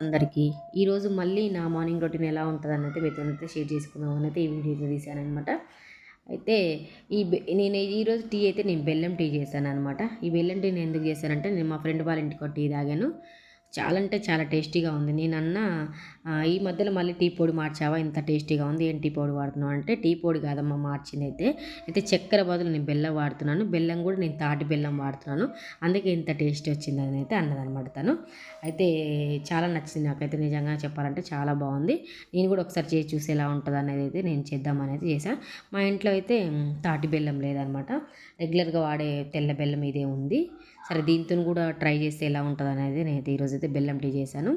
అందరికీ. ఈరోజు మళ్ళీ నా మార్నింగ్ రొటీన్ ఎలా ఉంటుంది అన్నైతే మీతో అయితే షేర్ చేసుకుందామని అయితే ఈ వీడియో తీశాను అనమాట అయితే ఈ నేను ఈరోజు టీ అయితే నేను బెల్లం టీ చేశాను అనమాట ఈ బెల్లం టీ నేను ఎందుకు చేశానంటే నేను మా ఫ్రెండ్ వాళ్ళ ఇంటికి టీ తాగాను. చాలా అంటే చాలా టేస్టీగా ఉంది. నేనన్నా ఈ మధ్యలో మళ్ళీ టీ పొడి మార్చావా? ఇంత టేస్టీగా ఉంది. ఏం టీ పొడి వాడుతున్నావు? అంటే టీ పొడి కాదమ్మా మార్చింది అయితే అయితే చక్కెర బదులు నేను బెల్లం వాడుతున్నాను. బెల్లం కూడా నేను తాటి బెల్లం వాడుతున్నాను. అందుకే ఇంత టేస్ట్ వచ్చింది అని అయితే అన్నదనమాట తను. అయితే చాలా నచ్చింది నాకైతే నిజంగా చెప్పాలంటే చాలా బాగుంది. నేను కూడా ఒకసారి చేసి చూసి ఎలా ఉంటుంది అనేది అయితే నేను చేద్దామనేది చేశాను మా ఇంట్లో అయితే తాటి బెల్లం లేదనమాట రెగ్యులర్గా వాడే తెల్ల బెల్లం ఇదే ఉంది. సరే దీంతో కూడా ట్రై చేస్తే ఎలా ఉంటుంది అనేది నేను ఈరోజు అయితే బెల్లం టీ చేశాను.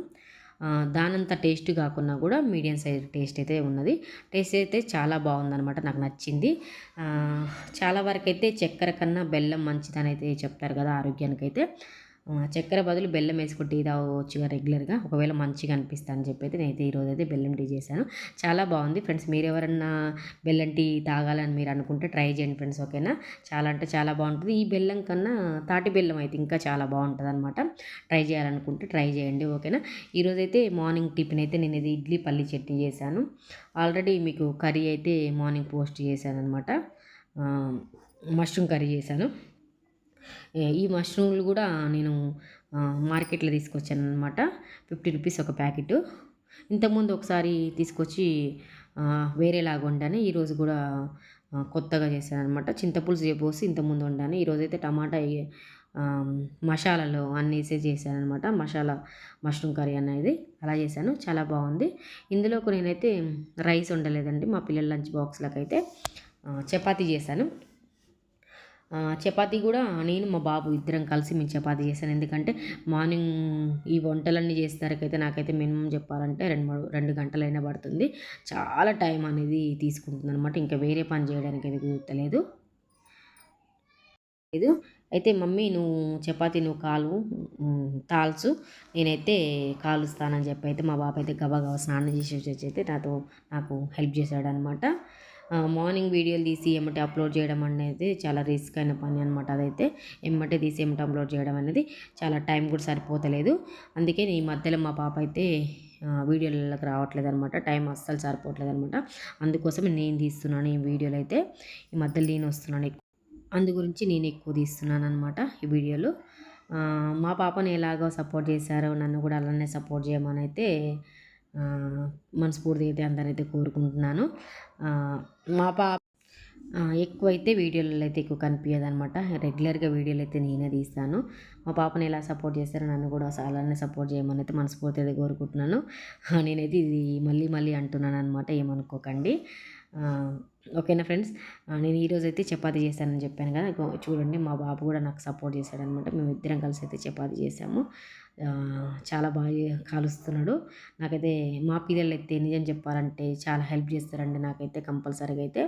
దానంత టేస్ట్ కాకున్నా కూడా మీడియం సైజ్ టేస్ట్ అయితే ఉన్నది. టేస్ట్ అయితే చాలా బాగుందనమాట నాకు నచ్చింది. చాలా వరకు అయితే చక్కెర కన్నా బెల్లం మంచిదని అయితే చెప్తారు కదా ఆరోగ్యానికి అయితే చక్కెర బదులు బెల్లం వేసుకుంటే టీ తాగవచ్చుగా రెగ్యులర్గా. ఒకవేళ మంచిగా అనిపిస్తా అని చెప్పి అయితే నేనైతే ఈరోజు అయితే బెల్లం టీ చేశాను. చాలా బాగుంది ఫ్రెండ్స్. మీరు ఎవరన్నా బెల్లం టీ తాగాలని మీరు అనుకుంటే ట్రై చేయండి ఫ్రెండ్స్ ఓకేనా? చాలా అంటే చాలా బాగుంటుంది. ఈ బెల్లం కన్నా తాటి బెల్లం అయితే ఇంకా చాలా బాగుంటుంది అనమాట ట్రై చేయాలనుకుంటే ట్రై చేయండి ఓకేనా? ఈరోజైతే మార్నింగ్ టిఫిన్ అయితే నేను ఇది ఇడ్లీ పల్లి చట్నీ చేశాను. ఆల్రెడీ మీకు కర్రీ అయితే మార్నింగ్ పోస్ట్ చేశాను అనమాట మష్రూమ్ కర్రీ చేశాను. ఈ మష్రూమ్లు కూడా నేను మార్కెట్లో తీసుకొచ్చాను అనమాట ఫిఫ్టీ రూపీస్ ఒక ప్యాకెట్. ఇంతకుముందు ఒకసారి తీసుకొచ్చి వేరేలాగా వండాను. ఈరోజు కూడా కొత్తగా చేశాను అనమాట చింతపులుసు పోసి ఇంతకుముందు వండాను. ఈరోజు అయితే టమాటా మసాలాలో అన్నీ వేసే చేశాను అనమాట మసాలా మష్రూమ్ కర్రీ అనేది అలా చేశాను. చాలా బాగుంది. ఇందులోకి నేనైతే రైస్ ఉండలేదండి మా పిల్లల లంచ్ బాక్స్లకు అయితే చపాతీ చేశాను. చపాతీ కూడా నేను మా బాబు ఇద్దరం కలిసి మేము చపాతీ చేశాను. ఎందుకంటే మార్నింగ్ ఈ వంటలన్నీ చేసేసరికైతే నాకైతే మినిమం చెప్పాలంటే రెండు మూడు రెండు గంటలైనా పడుతుంది. చాలా టైం అనేది తీసుకుంటుంది అనమాట ఇంకా వేరే పని చేయడానికి అయితే కుదరలేదు లేదు. అయితే మమ్మీ నువ్వు చపాతీ నువ్వు కాలు తాల్చు. నేనైతే కాలుస్తానని చెప్పి అయితే మా బాబు అయితే గబా గబా స్నానం చేసి వచ్చి అయితే నాతో నాకు హెల్ప్ చేశాడనమాట మార్నింగ్ వీడియోలు తీసి ఏమంటే అప్లోడ్ చేయడం అనేది చాలా రిస్క్ అయిన పని అనమాట అదైతే. ఏమంటే తీసి ఏమంటే అప్లోడ్ చేయడం అనేది చాలా టైం కూడా సరిపోతలేదు. అందుకే ఈ మధ్యలో మా పాప అయితే వీడియోలకి రావట్లేదు అనమాట టైం అస్సలు సరిపోవట్లేదు అనమాట అందుకోసం నేను తీస్తున్నాను ఈ వీడియోలు అయితే. ఈ మధ్యలో నేను వస్తున్నాను అందు గురించి నేను ఎక్కువ తీస్తున్నాను అనమాట ఈ వీడియోలు. మా పాపని ఎలాగో సపోర్ట్ చేశారో నన్ను కూడా అలానే సపోర్ట్ చేయమని అయితే మనస్ఫూర్తిగా అయితే అందరైతే కోరుకుంటున్నాను. మా పాప ఎక్కువైతే వీడియోలలో అయితే ఎక్కువ కనిపించదు అనమాట రెగ్యులర్గా వీడియోలు అయితే నేనే తీస్తాను. మా పాపని ఎలా సపోర్ట్ చేస్తారో నన్ను కూడా అలానే సపోర్ట్ చేయమని అయితే మనస్ఫూర్తిగా కోరుకుంటున్నాను. నేనైతే ఇది మళ్ళీ మళ్ళీ అంటున్నాను అనమాట ఏమనుకోకండి. ఓకేనా ఫ్రెండ్స్? నేను ఈరోజు అయితే చపాతీ చేశానని చెప్పాను కదా చూడండి మా బాబు కూడా నాకు సపోర్ట్ చేశాడనమాట. మేము ఇద్దరం కలిసి అయితే చపాతీ చేసాము. చాలా బాగా కాలుస్తున్నాడు. నాకైతే మా పిల్లలు అయితే నిజం చెప్పాలంటే చాలా హెల్ప్ చేస్తారండి నాకైతే కంపల్సరీగా అయితే.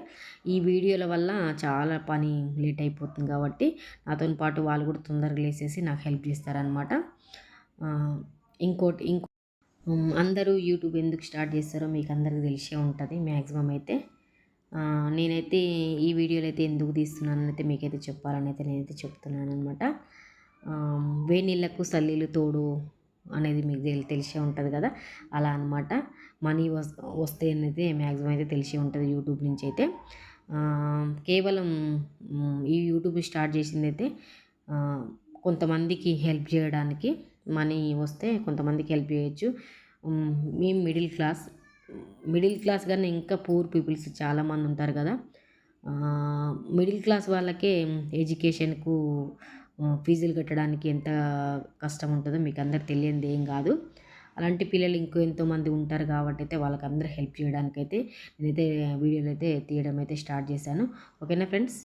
ఈ వీడియోల వల్ల చాలా పని లేట్ అయిపోతుంది కాబట్టి నాతో పాటు వాళ్ళు కూడా తొందరగా లేసేసి నాకు హెల్ప్ చేస్తారనమాట. ఇంకోటి ఇంకో అందరూ యూట్యూబ్ ఎందుకు స్టార్ట్ చేస్తారో మీకు అందరికీ తెలిసే ఉంటుంది మ్యాక్సిమం అయితే. నేనైతే ఈ వీడియోలు అయితే ఎందుకు తీస్తున్నాను అయితే మీకైతే చెప్పాలని అయితే నేనైతే చెప్తున్నాను అనమాట వేనీళ్ళకు సల్లీలు తోడు అనేది మీకు తెలిసే ఉంటుంది కదా అలా అనమాట మనీ వస్ వస్తే అనేది మ్యాక్సిమం అయితే తెలిసే ఉంటుంది యూట్యూబ్ నుంచి అయితే. కేవలం ఈ యూట్యూబ్ స్టార్ట్ చేసింది అయితే కొంతమందికి హెల్ప్ చేయడానికి మనీ వస్తే కొంతమందికి హెల్ప్ చేయొచ్చు. మేము మిడిల్ క్లాస్ మిడిల్ క్లాస్ కానీ ఇంకా పూర్ పీపుల్స్ చాలామంది ఉంటారు కదా. మిడిల్ క్లాస్ వాళ్ళకే ఎడ్యుకేషన్కు ఫీజులు కట్టడానికి ఎంత కష్టం ఉంటుందో మీకు అందరు తెలియంది ఏం కాదు. అలాంటి పిల్లలు ఇంకో ఎంతోమంది ఉంటారు కాబట్టి అయితే వాళ్ళకి అందరూ హెల్ప్ చేయడానికైతే నేనైతే వీడియోలు అయితే తీయడం అయితే స్టార్ట్ చేశాను. ఓకేనా ఫ్రెండ్స్